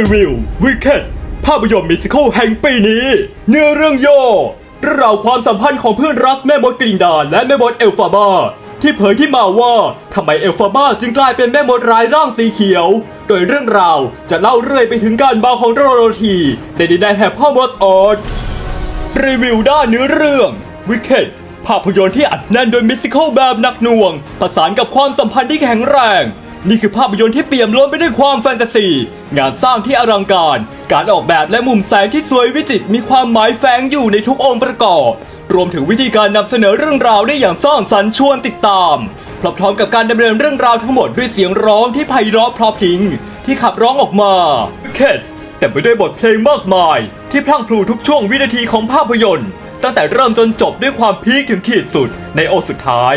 รีวิววิกเก็ตภาพยนตร์มิวสิควลแห่งปีนี้ เนื้อเรื่องย่อเรื่องราวความสัมพันธ์ของเพื่อนรักแม่มดกริงดาและแม่มดเอลฟาบาที่เผยที่มาว่าทำไมเอลฟาบาจึงกลายเป็นแม่มดร้ายร่างสีเขียว โดยเรื่องราวจะเล่าเรื่อยไปถึงการบาของโรโรที ในดินแดนแห่งพ่อมดออดรีวิวด้านเนื้อเรื่องวิกเก็ตภาพยนตร์ที่อัดแน่นโดยมิวสิคลแบบหนักหน่วง ประสานกับความสัมพันธ์ที่แข็งแรง นี่คือภาพยนตร์ที่เปี่ยมล้นไปด้วยความแฟนตาซี งานสร้างที่อลังการ การออกแบบและมุมแสงที่สวยวิจิตรมีความหมายแฝงอยู่ในทุกองค์ประกอบ รวมถึงวิธีการนำเสนอเรื่องราวได้อย่างสร้างสรรค์ชวนติดตามพร้อมๆกับการดำเนินเรื่องราวทั้งหมดด้วยเสียงร้องที่ไพเราะเพราะพิง ที่ขับร้องออกมาเก็ตแต่ไปด้วยบทเพลงมากมาย ที่พลั่งพลูทุกช่วงวินาทีของภาพยนตร์ ตั้งแต่เริ่มจนจบด้วยความพีคถึงขีดสุดในโอสุดท้าย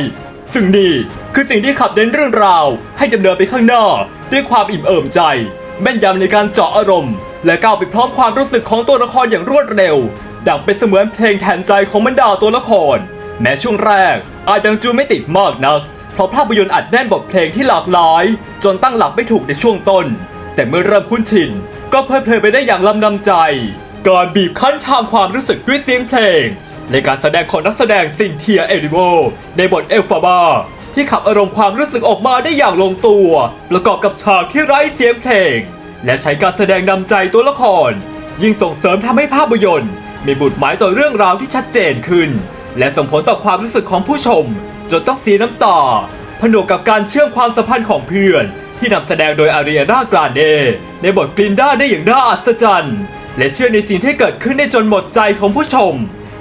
ซึ่งนี่คือสิ่งที่ขับเน้นเรื่องราว ให้ดำเนินไปข้างหน้า ด้วยความอิ่มเอิบใจ แม่นยำในการเจาะอารมณ์ และก้าวไปพร้อมความรู้สึกของตัวละครอย่างรวดเร็ว ดังเป็นเสมือนเพลงแทนใจของบรรดาตัวละคร แม้ช่วงแรก อาจยังจูไม่ติดมากนัก เพราะภาพยนตร์อัดแน่นบทเพลงที่หลากหลาย จนตั้งหลักไม่ถูกในช่วงต้น แต่เมื่อเริ่มคุ้นชิน ก็เพลิดเพลินไปได้อย่างลำนำใจ การบีบคั้นทางความรู้สึกด้วยเสียงเพลง ในการแสดงของนักแสดงซินเทียเอริโบในบทเอลฟาบาที่ขับอารมณ์ความรู้สึกออกมาได้อย่างลงตัว ประกอบกับฉากที่ไร้เสียงเพลง และใช้การแสดงนำใจตัวละคร ยิ่งส่งเสริมทำให้ภาพยนตร์ มีบุตรหมายต่อเรื่องราวที่ชัดเจนขึ้น และส่งผลต่อความรู้สึกของผู้ชม จนต้องเสียน้ำตา ผนวกกับการเชื่อมความสัมพันธ์ของเพื่อน ที่นำแสดงโดยอารีนากรานเดในบทกลินด้าได้อย่างน่าอัศจรรย์ และเชื่อในสิ่งที่เกิดขึ้นได้จนหมดใจของผู้ชม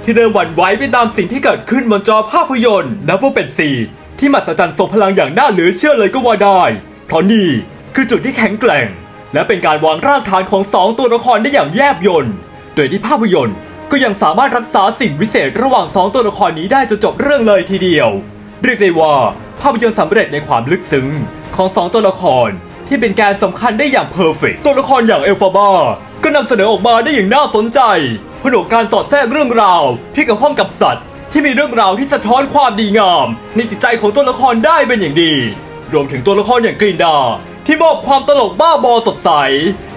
ที่เดินหวั่นไหวไปตามสิ่งที่เกิดขึ้นบนจอภาพยนตร์นับว่าเป็นสีที่มหัศจรรย์ทรงพลังอย่างน่าเหลือเชื่อเลยก็ว่าได้ เพราะนี่คือจุดที่แข็งแกร่ง และเป็นการวางรากฐานของสองตัวละครได้อย่างแยบยลโดยที่ภาพยนตร์ก็ยังสามารถรักษาสิ่งวิเศษระหว่างสองตัวละครนี้ได้จนจบเรื่องเลยทีเดียว เรียกได้ว่าภาพยนตร์สำเร็จในความลึกซึ้งของสองตัวละครที่เป็นการสำคัญได้อย่างเพอร์เฟกตัวละครอย่างเอลฟาบาก็นำเสนอออกมาได้อย่างน่าสนใจ ผนวกการสอดแทรกเรื่องราว ที่เกี่ยวข้องกับสัตว์ ที่มีเรื่องราวที่สะท้อนความดีงาม ในจิตใจของตัวละครได้เป็นอย่างดี รวมถึงตัวละครอย่างกรีนดา ที่มอบความตลกบ้าบอสดใส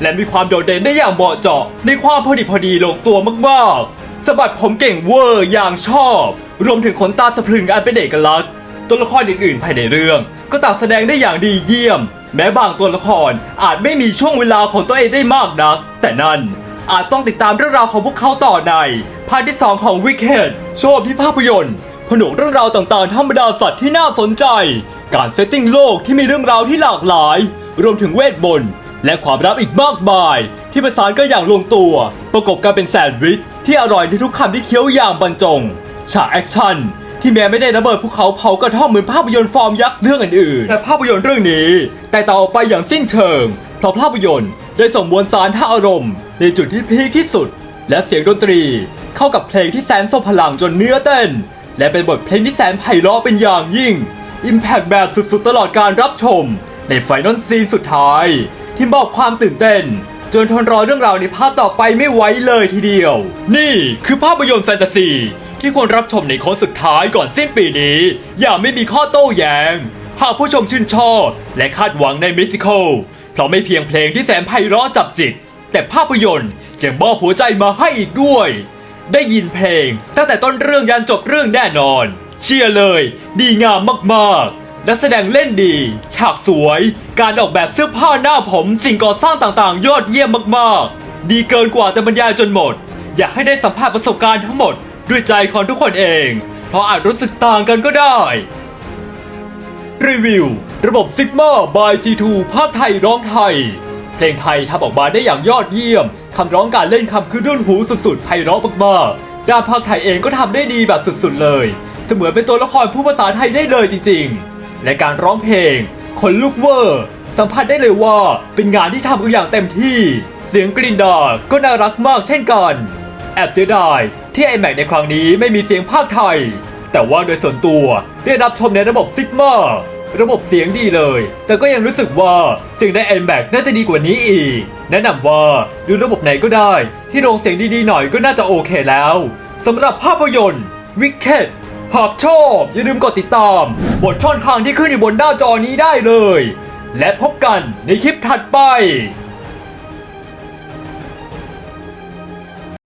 และมีความโดดเด่นได้อย่างเหมาะเจาะในความพอดีพอดีลงตัวมากๆสะบัดผมเก่งเวอร์อย่างชอบ รวมถึงขนตาสะพรึงอันเป็นเอกลักษณ์ตัวละครอื่นๆภายในเรื่อง ก็ต่างแสดงได้อย่างดีเยี่ยม แม้บางตัวละครอาจไม่มีช่วงเวลาของตัวเองได้มากนัก แต่นั่น อาจต้องติดตามเรื่องราวของพวกเขาต่อในภาคที่ 2 ของ Wicked ชอบที่ภาพยนตร์ ผนวกเรื่องราวต่างๆธรรมดาสัตว์ที่น่าสนใจ การเซตติ้งโลกที่มีเรื่องราวที่หลากหลาย รวมถึงเวทมนต์และความลับอีกมากมาย ที่ประสานกันอย่างลงตัว ประกบกันเป็นแซนด์วิชที่อร่อยในทุกคำที่เคี้ยวอย่างบรรจงฉากแอคชั่นที่แม้ไม่ได้ระเบิดภูเขาเผากระท่อมเหมือนภาพยนตร์ฟอร์มยักษ์เรื่องอื่นๆแต่ภาพยนตร์เรื่องนี้แต่ต่อออกไปอย่างสิ้นเชิงเพราะภาพยนตร์ ได้ส่งมวลสารท่าอารมณ์ ในจุดที่พีคที่สุด และเสียงดนตรีเข้ากับเพลงที่แสนทรงพลังจนเนื้อเต้น และเป็นบทเพลงที่แสนไพเราะเป็นอย่างยิ่งอิมแพกแบบสุดๆ ตลอดการรับชม ในไฟนอลซีนสุดท้าย ที่มอบความตื่นเต้น จนทนรอเรื่องราวในภาคต่อไปไม่ไหวเลยทีเดียว นี่คือภาพยนตร์แฟนตาซี ที่ควรรับชมในโค้งสุดท้ายก่อนสิ้นปีนี้ อย่าไม่มีข้อโต้แย้งหากผู้ชมชื่นชอบและคาดหวังในมิวสิคล เพราะไม่เพียงเพลงที่แสนไพเราะจับจิต แต่ภาพยนตร์ยังมอบหัวใจมาให้อีกด้วย ได้ยินเพลงตั้งแต่ต้นเรื่องยันจบเรื่องแน่นอน เชียร์เลย ดีงามมากๆนักแสดงเล่นดี ฉากสวย การออกแบบเสื้อผ้าหน้าผมสิ่งก่อสร้างต่างๆ ยอดเยี่ยมมากๆ ดีเกินกว่าจะบรรยายจนหมด อยากให้ได้สัมผัสประสบการณ์ทั้งหมด ด้วยใจของทุกคนเอง เพราะอาจรู้สึกต่างกันก็ได้ รีวิว ระบบ Sigma by C2 ภาคไทยร้องไทย เพลงไทยทำออกมาได้อย่างยอดเยี่ยม คำร้องการเล่นคำคือรุ่นหูสุดๆไพเราะมากๆด้านภาคไทยเองก็ทำได้ดีแบบสุดๆเลย เสมือนเป็นตัวละครผู้ภาษาไทยได้เลยจริงๆ และการร้องเพลงคนลุกเวอร์ สัมผัสได้เลยว่าเป็นงานที่ทำกันอย่างเต็มที่ เสียงกรินดาก็น่ารักมากเช่นกัน แอบเสียดายที่ iMac ในครั้งนี้ไม่มีเสียงภาคไทย แต่ว่าโดยส่วนตัวได้รับชมในระบบ Sigma ระบบเสียงดีเลย แต่ก็ยังรู้สึกว่าเสียงใน iMac น่าจะดีกว่านี้อีก แนะนำว่าดูระบบไหนก็ได้ ที่โรงเสียงดีๆหน่อยก็น่าจะโอเคแล้วสำหรับภาพยนตร์ Wicked หากชอบ อย่าลืมกดติดตามบนช่องทางที่ขึ้นอยู่บนหน้าจอนี้ได้เลย และพบกันในคลิปถัดไป